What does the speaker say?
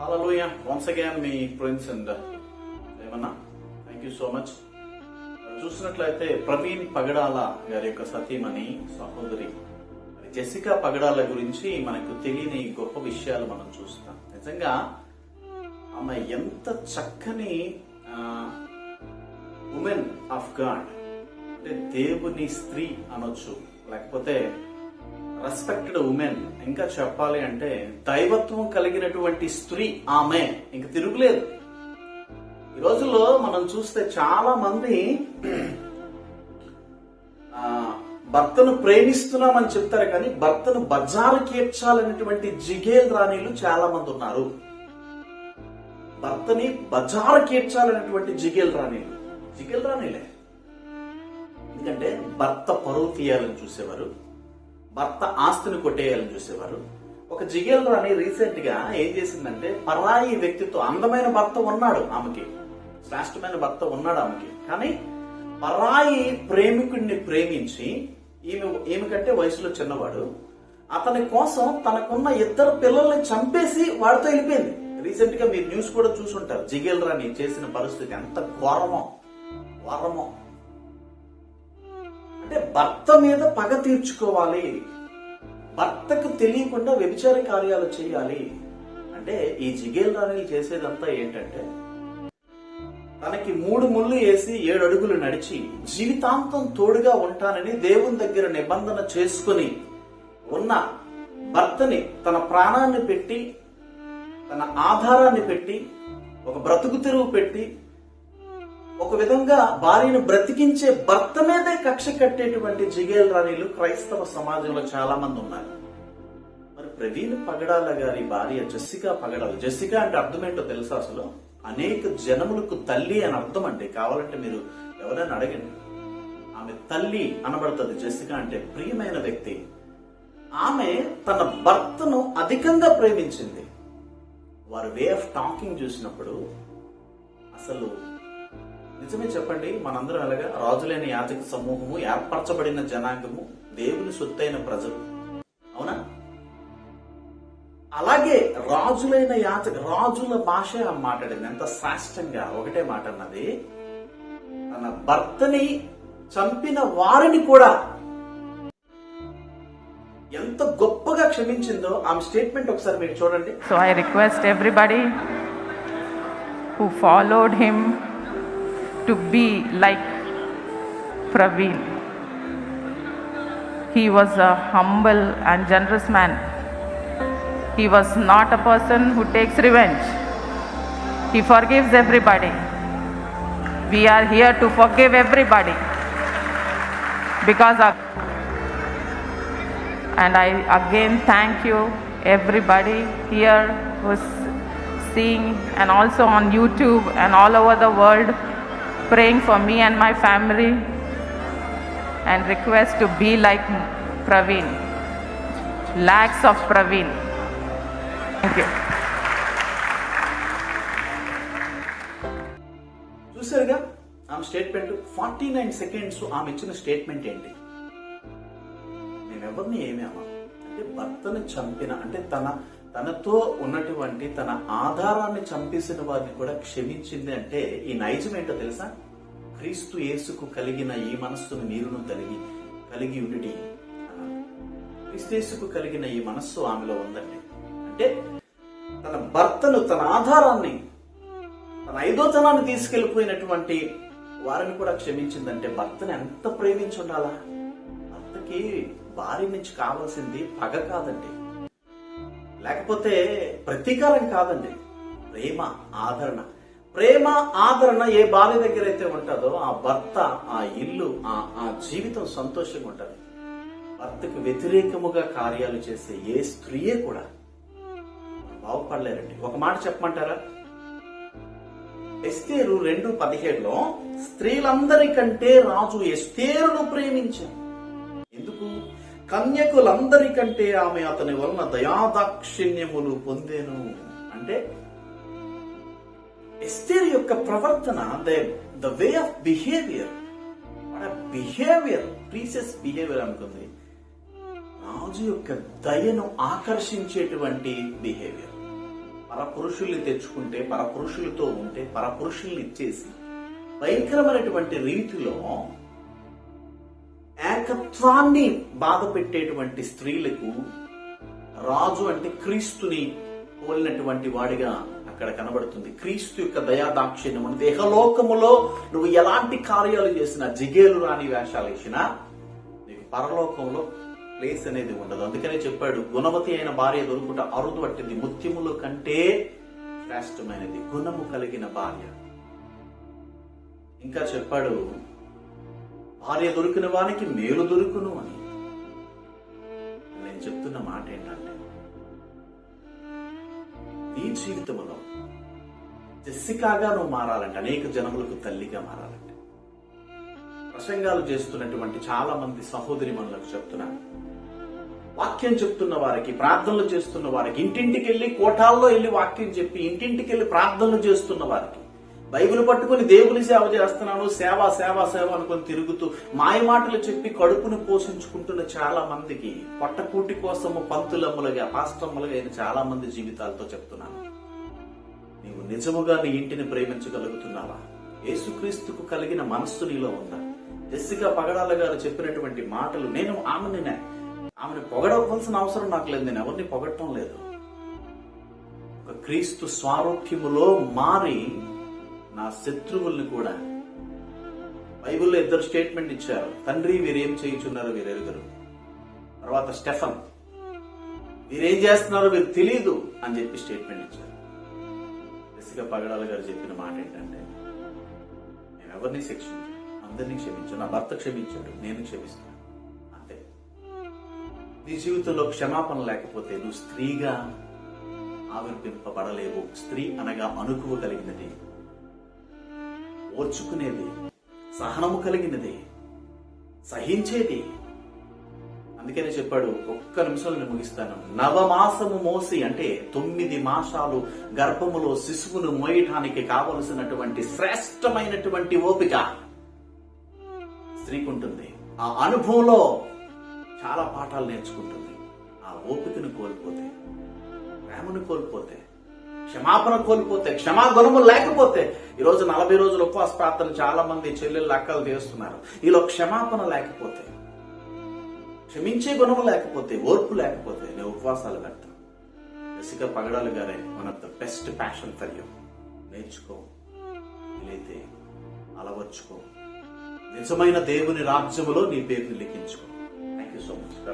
హలోయ once again మీ prince and uh, ఏమన్నా? థ్యాంక్ యూ సో మచ్ చూసినట్లయితే ప్రవీణ్ పగడాల గారి యొక్క సతీమణి సహోదరి. జెసికా పగడాల గురించి మనకు తెలియని గొప్ప విషయాలు మనం చూస్తాం. నిజంగా ఆమె ఎంత చక్కని ఉమెన్ ఆఫ్ గాడ్ అంటే దేవుని స్త్రీ అనొచ్చు. లేకపోతే రెస్పెక్టెడ్ ఉమెన్ ఇంకా చెప్పాలి అంటే దైవత్వం కలిగినటువంటి స్త్రీ ఆమె. ఇంక తిరుగులేదు. ఈ రోజుల్లో మనం చూస్తే చాలా మంది భర్తను ప్రేమిస్తున్నామని చెప్తారు కానీ భర్తను బజారు కీర్చాలనేటువంటి జిగేల్ రాణిలు చాలా మంది ఉన్నారు. భర్తని బజారు కీర్చాలనేటువంటి జిగేల్ రాణిలు. జిగేల్ రాణిలే. ఎందుకంటే భర్త పరువు తీయాలని చూసేవారు. భర్త ఆస్తిని కొట్టేయాలని చూసేవారు. ఒక జిగేల్ రాణి రీసెంట్గా ఏం చేసిందంటే పరాయి వ్యక్తితో అందమైన భర్త ఉన్నాడు ఆమెకి. శ్రేష్టమైన భర్త ఉన్నాడు ఆమెకి. కానీ పరాయి ప్రేమికుడిని ప్రేమించి ఈమె ఈమె కంటే వయసులో చిన్నవాడు. అతని కోసం తనకున్న ఇద్దరు పిల్లల్ని చంపేసి వాడితో వెళ్ళిపోయింది. రీసెంట్గా మీరు న్యూస్ కూడా చూసుంటారు జిగేల్ రాణి చేసిన పరిస్థితి ఎంత ఘోరమో ఘోరమో. అంటే భర్త మీద పగ తీర్చుకోవాలి. భర్తకు తెలియకుండా వ్యభిచార కార్యాలు చేయాలి. అంటే ఈ జిగేల్ రాణిలు చేసేదంతా ఏంటంటే తనకి మూడు ముళ్ళు వేసి ఏడు అడుగులు నడిచి జీవితాంతం తోడుగా ఉంటానని దేవుని దగ్గర నిబంధన చేసుకుని ఉన్న భర్తని తన ప్రాణాన్ని పెట్టి తన ఆధారాన్ని పెట్టి ఒక బ్రతుకు తెరువు పెట్టి ఒక విధంగా భార్యను బ్రతికించే భర్త మీదే కక్ష కట్టేటువంటి జిగేల్ రాణిలు క్రైస్తవ సమాజంలో చాలా మంది ఉన్నారు. మరి ప్రవీణ్ పగడాల గారి భార్య జెస్సికా పగడాల జెస్సికా అంటే అర్థం ఏంటో తెలుసా అసలు? అనేక జనములకు తల్లి అని అర్థం అంటే కావాలంటే మీరు ఎవరైనా అడగండి. ఆమె తల్లి అనబడుతుంది జెస్సికా అంటే ప్రియమైన వ్యక్తి. ఆమె తన భర్తను అధికంగా ప్రేమించింది. వారి వే ఆఫ్ టాకింగ్ చూసినప్పుడు అసలు నిజమే చెప్పండి మనందరం ఎలాగా రాజులైన యాజక సమూహము ఏర్పరచబడిన జనాంగము దేవుని సొత్తైన ప్రజలు. అవునా? అలాగే రాజులైన యాచక రాజుల భాష ఆమె మాట్లాడింది ఎంత శ్రేష్టంగా ఒకటే మాట అన్నది. తన భర్తని చంపిన వారిని కూడా ఎంత గొప్పగా క్షమించిందో ఆమె స్టేట్మెంట్ ఒకసారి మీరు చూడండి. So I request everybody who followed him to be like Praveen. He was a humble and generous man. He was not a person who takes revenge. He forgives everybody. We are here to forgive everybody because of and I again thank you everybody here who's seeing and also on YouTube and all over the world praying for me and my family and request to be like Praveen. Lakhs of Praveen. Thank you. చూసారుగా ఆమె statement forty nine seconds ఆమె ఇచ్చిన statement ఏంటి నేను ఎవరిని ఏమి అన్నా అంటే భర్తను చంపిన అంటే తన తనతో ఉన్నటువంటి తన ఆధారాన్ని చంపేసిన వారిని కూడా క్షమించింది అంటే ఈ నైజం ఏంటో తెలుసా? క్రీస్తు యేసుకు కలిగిన ఈ మనస్సును మీరును కలిగి కలిగి ఉండి క్రీస్తు కలిగిన ఈ మనస్సు ఆమెలో ఉందండి. అంటే తన భర్తను తన ఆధారాన్ని తన ఐదోతనాన్ని తీసుకెళ్ళిపోయినటువంటి వారిని కూడా క్షమించిందంటే భర్తని ఎంత ప్రేమించి ఉండాలా? భర్తకి భార్య నుంచి కావాల్సింది పగ కాదండి. లేకపోతే ప్రతీకారం కాదండి. ప్రేమ ఆదరణ. ప్రేమ ఆదరణ ఏ భార్య దగ్గర అయితే ఉంటుందో ఆ భర్త ఆ ఇల్లు ఆ ఆ జీవితం సంతోషంగా ఉంటుంది. భర్తకు వ్యతిరేకముగా కార్యాలు చేసే ఏ స్త్రీయే కూడా బాగుపడలేరండి. ఒక మాట చెప్పమంటారా? ఎస్తేరు రెండు పదిహేడులో స్త్రీలందరికంటే రాజు ఎస్తేరును ప్రేమించాను కన్యకులందరికంటే ఆమె అతని వలన దయాదాక్షిణ్యములు పొందేను. అంటే ఎస్తేర్ యొక్క ప్రవర్తన the the way of behaviour behaviour princess behaviour అనుకుంది. రాజు యొక్క దయను ఆకర్షించేటువంటి బిహేవియర్ పరపురుషుల్ని తెచ్చుకుంటే పరపురుషులతో ఉంటే పరపురుషుల్ని ఇచ్చేసి భయంకరమైనటువంటి రీతిలో నాయకత్వాన్ని బాధ పెట్టేటువంటి స్త్రీలకు రాజు అంటే క్రీస్తుని పోలినటువంటి వాడిగా అక్కడ కనబడుతుంది. క్రీస్తు యొక్క దయాదాక్షిణ్యం దేహలోకములో నువ్వు ఎలాంటి కార్యాలు చేసినా జిగేలు రాని వేషాలు ఇచ్చినా నీకు పరలోకంలో ప్లేస్ అనేది ఉండదు. అందుకనే చెప్పాడు గుణవతి అయిన భార్య దొరుకుట అరుదు పట్టింది. ముత్యముల కంటే శ్రేష్టమైనది. గుణము కలిగిన భార్య. ఇంకా చెప్పాడు భార్య దొరికిన వానికి మేలు దొరుకును అని. నేను చెప్తున్న మాట ఏంటంటే నీ జీవితంలో జెస్సికాగా నువ్వు మారాలంటే అనేక జనములకు తల్లిగా మారాలంటే ప్రసంగాలు చేస్తున్నటువంటి చాలా మంది సహోదరి మనలకు చెప్తున్నాను వాక్యం చెప్తున్న వారికి ప్రార్థనలు చేస్తున్న వారికి ఇంటింటికి వెళ్ళి కోటాల్లో వెళ్ళి వాక్యం చెప్పి ఇంటింటికి వెళ్ళి ప్రార్థనలు చేస్తున్న వారికి బైబిల్ పట్టుకుని దేవుని సేవ చేస్తున్నాను సేవ సేవ సేవ అనుకొని తిరుగుతూ మాయ మాటలు చెప్పి కడుపును పోషించుకుంటున్న చాలా మందికి పొట్టకూటి కోసము పంతులమ్మలుగా పాస్టమ్మలుగా అయిన చాలా మంది జీవితాలతో చెప్తున్నాను. నీవు నిజముగా నీ ఇంటిని ప్రేమించగలుగుతున్నావా? యేసుక్రీస్తుకు కలిగిన మనస్సు నీలో ఉందా? జెస్సికా పగడాల గారు చెప్పినటువంటి మాటలు నేను ఆమెని ఆమెను పొగడవలసిన అవసరం నాకు లేదు నేను ఎవరిని పొగడటం లేదు. ఒక క్రీస్తు స్వారూప్యములో మారి నా శత్రువుల్ని కూడా. బైబిల్లో ఇద్దరు స్టేట్మెంట్ ఇచ్చారు. తండ్రి వీరేం చేయుచున్నారో వీరెరుగరు తర్వాత స్టెఫన్ వీరేం చేస్తున్నారో వీరు తెలియదు అని చెప్పి స్టేట్మెంట్ ఇచ్చారు. జెసికా పగడాల గారు చెప్పిన మాట ఏంటంటే నేను ఎవరిని శిక్షించు అందరినీ క్షమించు నా భర్త క్షమించాడు. నేను క్షమిస్తాను. అంతే. నీ జీవితంలో క్షమాపణ లేకపోతే నువ్వు స్త్రీగా ఆవిర్భింపబడలేవు స్త్రీ అనగా అనుకువ కలిగినది. ఓర్చుకునేది సహనము కలిగినది సహించేది. అందుకనే చెప్పాడు ఒక్క నిమిషంలో నేను ముగిస్తాను. నవమాసము మోసి అంటే తొమ్మిది మాసాలు గర్భములో శిశువును మోయటానికి కావలసినటువంటి శ్రేష్టమైనటువంటి ఓపిక స్త్రీకి ఉంటుంది. ఆ అనుభవంలో చాలా పాఠాలు నేర్చుకుంటుంది. ఆ ఓపికను కోల్పోతే ప్రేమను కోల్పోతే క్షమాపణ కోల్పోతే క్షమాగుణము లేకపోతే ఈరోజు నలభై రోజుల ఉపవాస ప్రార్థన చాలా మంది చెల్లెళ్ళు అక్కలు చేస్తున్నారు. ఈలో క్షమాపణ లేకపోతే క్షమించే గుణము లేకపోతే ఓర్పు లేకపోతే నేను ఉపవాసాలు పెడతాను. రసిక పగడాలు గారే one of the best passion for you నేర్చుకో వీలైతే అలవర్చుకో. నిజమైన దేవుని రాజ్యములో నీ పేరుని లిఖించుకో. Thank you so much